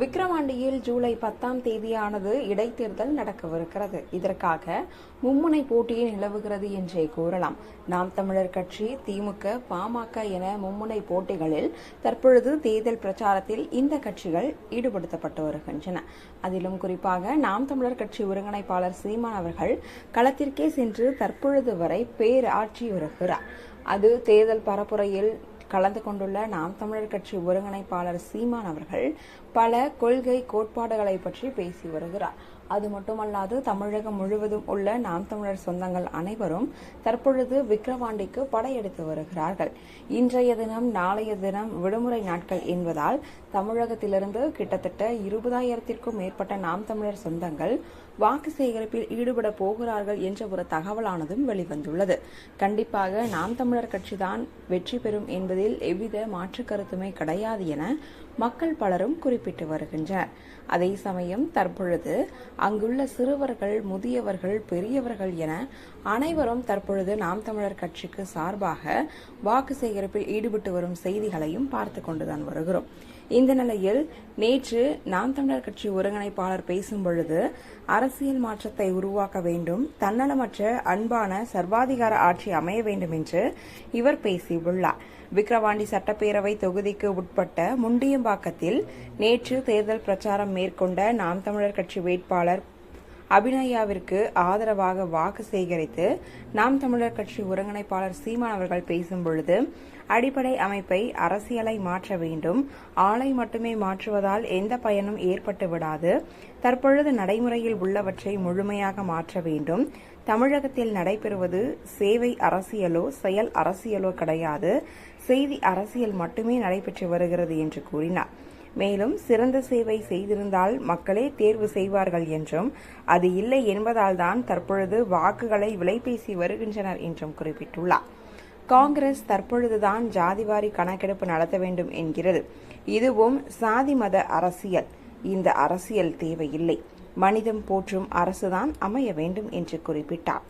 விக்கிரவாண்டியில் ஜூலை பத்தாம் தேதியானது இடைத்தேர்தல் நடக்கவிருக்கிறது. இதற்காக மும்முனை போட்டியே நிலவுகிறது என்றே கூறலாம். நாம் தமிழர் கட்சி திமுக பாமக என மும்முனை போட்டிகளில் தற்பொழுது தேர்தல் பிரச்சாரத்தில் இந்த கட்சிகள் ஈடுபடுத்தப்பட்டு வருகின்றன. அதிலும் குறிப்பாக நாம் தமிழர் கட்சி ஒருங்கிணைப்பாளர் சீமான் அவர்கள் களத்திற்கே சென்று தற்பொழுது வரை பேராற்றி வருகிறார் அது தேர்தல் பரப்புரையில் கலந்து கொண்டுள்ள நாம் தமிழர் கட்சி ஒருங்கிணைப்பாளர் சீமான் அவர்கள் பல கொள்கை கோட்பாடுகளை பற்றி பேசி வருகிறார். அது மட்டுமல்லாது தமிழகம் முழுவதும் உள்ள நாம் தமிழர் சொந்தங்கள் அனைவரும் தற்பொழுது விக்கிரவாண்டிக்கு படையெடுத்து வருகிறார்கள். இன்றைய தினம் நாளைய தினம் விடுமுறை நாட்கள் என்பதால் தமிழகத்திலிருந்து கிட்டத்தட்ட இருபதாயிரத்திற்கும் மேற்பட்ட நாம் தமிழர் சொந்தங்கள் வாக்கு சேகரிப்பில் ஈடுபட போகிறார்கள் என்ற ஒரு தகவலானதும் வெளிவந்துள்ளது. கண்டிப்பாக நாம் தமிழர் கட்சிதான் வெற்றி பெறும் என்பது என்பதில் எவ்வித மாற்று கருத்துமே கிடையாது என மக்கள் பலரும் குறிப்பிட்டு வருகின்றனர். அதே சமயம் தற்பொழுது அங்குள்ள சிறுவர்கள் முதியவர்கள் பெரியவர்கள் என அனைவரும் தற்பொழுது நாம் தமிழர் கட்சிக்கு சார்பாக வாக்கு சேகரிப்பில் ஈடுபட்டு வரும் செய்திகளையும் பார்த்து கொண்டுதான் வருகிறோம். இந்த நிலையில் நேற்று நாம் தமிழர் கட்சி ஒருங்கிணைப்பாளர் பேசும் பொழுது அரசியல் மாற்றத்தை உருவாக்க வேண்டும் தன்னலமற்ற அன்பான சர்வாதிகார ஆட்சி அமைய வேண்டும் என்று இவர் பேசியுள்ளார். விக்கிரவாண்டி சட்டப்பேரவை தொகுதிக்கு உட்பட்ட முண்டியம்பாக்கத்தில் நேற்று தேர்தல் பிரச்சாரம் மேற்கொண்ட நாம் தமிழர் கட்சி வேட்பாளர் அபிநயாவிற்கு ஆதரவாக வாக்கு சேகரித்து நாம் தமிழர் கட்சி ஒருங்கிணைப்பாளர் சீமான் அவர்கள் பேசும் பொழுது அடிப்படை அமைப்பை அரசியலை மாற்ற வேண்டும் ஆளை மட்டுமே மாற்றுவதால் எந்த பயனும் ஏற்பட்டு விடாது தற்பொழுது நடைமுறையில் உள்ளவற்றை முழுமையாக மாற்ற வேண்டும் தமிழகத்தில் நடைபெறுவது சேவை அரசியலோ செயல் அரசியலோ கிடையாது செய்தி அரசியல் மட்டுமே நடைபெற்று வருகிறது என்று கூறினார். மேலும் சிறந்த சேவை செய்திருந்தால் மக்களே தேர்வு செய்வார்கள் என்றும் அது இல்லை என்பதால் தான் தற்பொழுது வாக்குகளை விலைபேசி வருகின்றனர் என்றும் குறிப்பிட்டுள்ளார். காங்கிரஸ் தற்பொழுதுதான் ஜாதிவாரி கணக்கெடுப்பு நடத்த வேண்டும் என்கிறது. இதுவும் சாதி மத அரசியல். இந்த அரசியல் தேவையில்லை. மனிதம் போற்றும் அரசுதான் அமைய வேண்டும் என்று குறிப்பிட்டார்.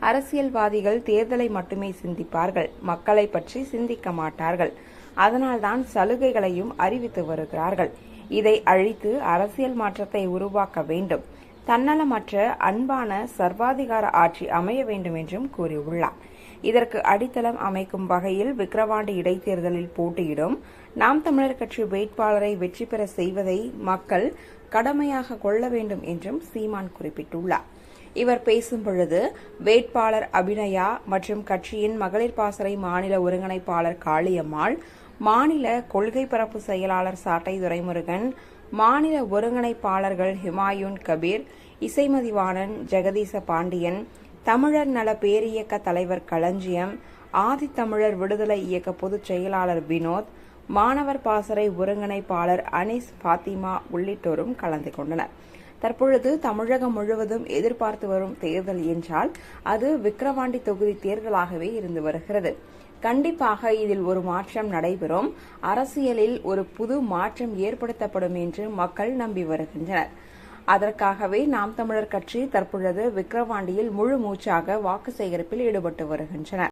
அரசியல்வாதிகள் தேர்தலை மட்டுமே சிந்திப்பார்கள். மக்களை பற்றி சிந்திக்க மாட்டார்கள். அதனால்தான் சலுகைகளையும் அறிவித்து வருகிறார்கள். இதை அழித்து அரசியல் மாற்றத்தை உருவாக்க வேண்டும். தன்னலமற்ற அன்பான சர்வாதிகார ஆட்சி அமைய வேண்டும் என்றும் கூறியுள்ளார். இதற்கு அடித்தளம் அமைக்கும் வகையில் விக்கிரவாண்டி இடைத்தேர்தலில் போட்டியிடும் நாம் தமிழர் கட்சி வேட்பாளரை வெற்றி பெற செய்வதை மக்கள் கடமையாக கொள்ள வேண்டும் என்றும் சீமான் குறிப்பிட்டுள்ளார். இவர் பேசும் பொழுது வேட்பாளர் அபிநயா மற்றும் கட்சியின் மகளிர் பாசறை மாநில ஒருங்கிணைப்பாளர் காளியம்மாள் மாநில கொள்கை பரப்பு செயலாளர் சாட்டை துரைமுருகன் மாநில ஒருங்கிணைப்பாளர்கள் ஹிமாயுன் கபீர் இசைமதிவாணன் ஜெகதீச பாண்டியன் தமிழர் நல பேரியக்க தலைவர் களஞ்சியம் ஆதித்தமிழர் விடுதலை இயக்க பொதுச் செயலாளர் வினோத் மாணவர் பாசறை ஒருங்கிணைப்பாளர் அனிஸ் பாத்திமா உள்ளிட்டோரும் கலந்து கொண்டனர். தற்பொழுது தமிழகம் முழுவதும் எதிர்பார்த்து வரும் தேர்தல் என்றால் அது விக்கிரவாண்டி தொகுதி தேர்தலாகவே இருந்து வருகிறது. கண்டிப்பாக இதில் ஒரு மாற்றம் நடைபெறும். அரசியலில் ஒரு புது மாற்றம் ஏற்படுத்தப்படும் என்று மக்கள் நம்பி வருகின்றனர். அதற்காகவே நாம் தமிழர் கட்சி தற்பொழுது விக்கிரவாண்டியில் முழு மூச்சாக வாக்கு சேகரிப்பில் ஈடுபட்டு வருகின்றனர்.